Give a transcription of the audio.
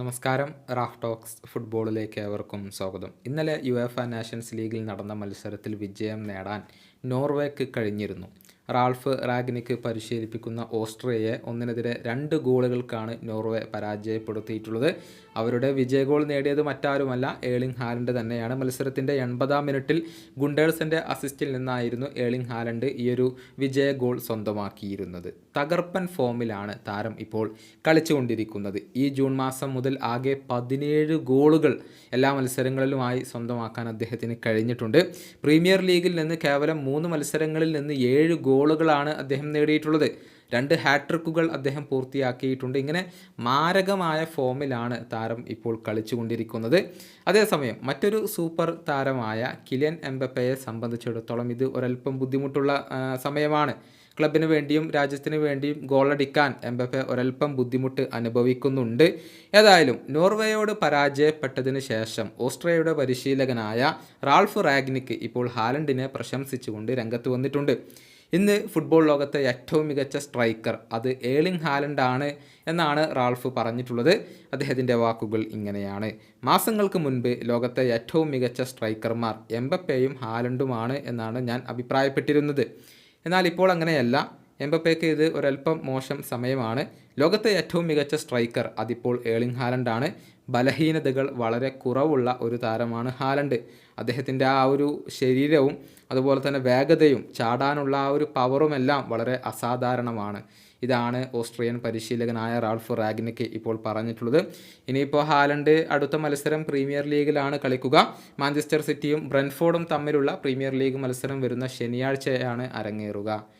നമസ്കാരം Raf talks ഫുട്ബോളിലേക്ക് ഏവർക്കും സ്വാഗതം. ഇന്നലെ യു എഫ് നാഷൻസ് ലീഗിൽ നടന്ന മത്സരത്തിൽ വിജയം നേടാൻ നോർവേക്ക് കഴിഞ്ഞിരുന്നു. റാൾഫ് റാഗ്നിക്ക് പരിശീലിപ്പിക്കുന്ന ഓസ്ട്രിയയെ ഒന്നിനെതിരെ രണ്ട് ഗോളുകൾക്കാണ് നോർവേ പരാജയപ്പെടുത്തിയിട്ടുള്ളത്. അവരുടെ വിജയ ഗോൾ നേടിയത് മറ്റാരുമല്ല ഏളിംഗ് ഹാലൻഡ് തന്നെയാണ്. മത്സരത്തിന്റെ എൺപതാം മിനിറ്റിൽ ഗുണ്ടേഴ്സിന്റെ അസിസ്റ്റിൽ നിന്നായിരുന്നു ഏളിംഗ് ഹാലൻഡ് ഈയൊരു വിജയ ഗോൾ സ്വന്തമാക്കിയിരുന്നത്. തകർപ്പൻ ഫോമിലാണ് താരം ഇപ്പോൾ കളിച്ചുകൊണ്ടിരിക്കുന്നത്. ഈ ജൂൺ മാസം മുതൽ ആകെ പതിനേഴ് ഗോളുകൾ എല്ലാ മത്സരങ്ങളിലുമായി സ്വന്തമാക്കാൻ അദ്ദേഹത്തിന് കഴിഞ്ഞിട്ടുണ്ട്. പ്രീമിയർ ലീഗിൽ നിന്ന് കേവലം മൂന്ന് മത്സരങ്ങളിൽ നിന്ന് ഏഴ് ഗോളുകളാണ് അദ്ദേഹം നേടിയിട്ടുള്ളത്. രണ്ട് ഹാട്രിക്കുകൾ അദ്ദേഹം പൂർത്തിയാക്കിയിട്ടുണ്ട്. ഇങ്ങനെ മാരകമായ ഫോമിലാണ് താരം ഇപ്പോൾ കളിച്ചുകൊണ്ടിരിക്കുന്നത്. അതേസമയം മറ്റൊരു സൂപ്പർ താരമായ കിലിയൻ എംബപ്പയെ സംബന്ധിച്ചിടത്തോളം ഇത് ഒരല്പം ബുദ്ധിമുട്ടുള്ള സമയമാണ്. ക്ലബിന് വേണ്ടിയും രാജ്യത്തിന് വേണ്ടിയും ഗോളടിക്കാൻ എംബപ്പെ ഒരൽപ്പം ബുദ്ധിമുട്ട് അനുഭവിക്കുന്നുണ്ട്. ഏതായാലും നോർവേയോട് പരാജയപ്പെട്ടതിന് ശേഷം ഓസ്ട്രിയയുടെ പരിശീലകനായ റാൾഫ് റാഗ്നിക്ക് ഇപ്പോൾ ഹാലൻഡിനെ പ്രശംസിച്ചുകൊണ്ട് രംഗത്ത് വന്നിട്ടുണ്ട്. ഇന്ന് ഫുട്ബോൾ ലോകത്തെ ഏറ്റവും മികച്ച സ്ട്രൈക്കർ അത് ഏളിംഗ് ഹാലൻഡ് ആണ് എന്നാണ് റാൾഫ് പറഞ്ഞിട്ടുള്ളത്. അദ്ദേഹത്തിന്റെ വാക്കുകൾ ഇങ്ങനെയാണ്. മാസങ്ങൾക്ക് മുൻപ് ലോകത്തെ ഏറ്റവും മികച്ച സ്ട്രൈക്കർമാർ എംബപ്പേയും ഹാലൻഡുമാണ് എന്നാണ് ഞാൻ അഭിപ്രായപ്പെട്ടിരുന്നത്. എന്നാൽ ഇപ്പോൾ അങ്ങനെയല്ല. എംബപ്പയ്ക്ക് ഇത് ഒരല്പം മോശം സമയമാണ്. ലോകത്തെ ഏറ്റവും മികച്ച സ്ട്രൈക്കർ അതിപ്പോൾ ഏളിംഗ് ഹാലൻഡാണ്. ബലഹീനതകൾ വളരെ കുറവുള്ള ഒരു താരമാണ് ഹാലൻഡ്. അദ്ദേഹത്തിന്റെ ആ ഒരു ശരീരവും അതുപോലെ തന്നെ വേഗതയും ചാടാനുള്ള ആ ഒരു പവറുമെല്ലാം വളരെ അസാധാരണമാണ്. ഇതാണ് ഓസ്ട്രിയൻ പരിശീലകനായ റാൾഫ് റാഗ്നിക്ക് ഇപ്പോൾ പറഞ്ഞിട്ടുള്ളത്. ഇനിയിപ്പോൾ ഹാലൻഡ് അടുത്ത മത്സരം പ്രീമിയർ ലീഗിലാണ് കളിക്കുക. മാഞ്ചസ്റ്റർ സിറ്റിയും ബ്രൻഫോർഡും തമ്മിലുള്ള പ്രീമിയർ ലീഗ് മത്സരം വരുന്ന ശനിയാഴ്ചയാണ് അരങ്ങേറുക.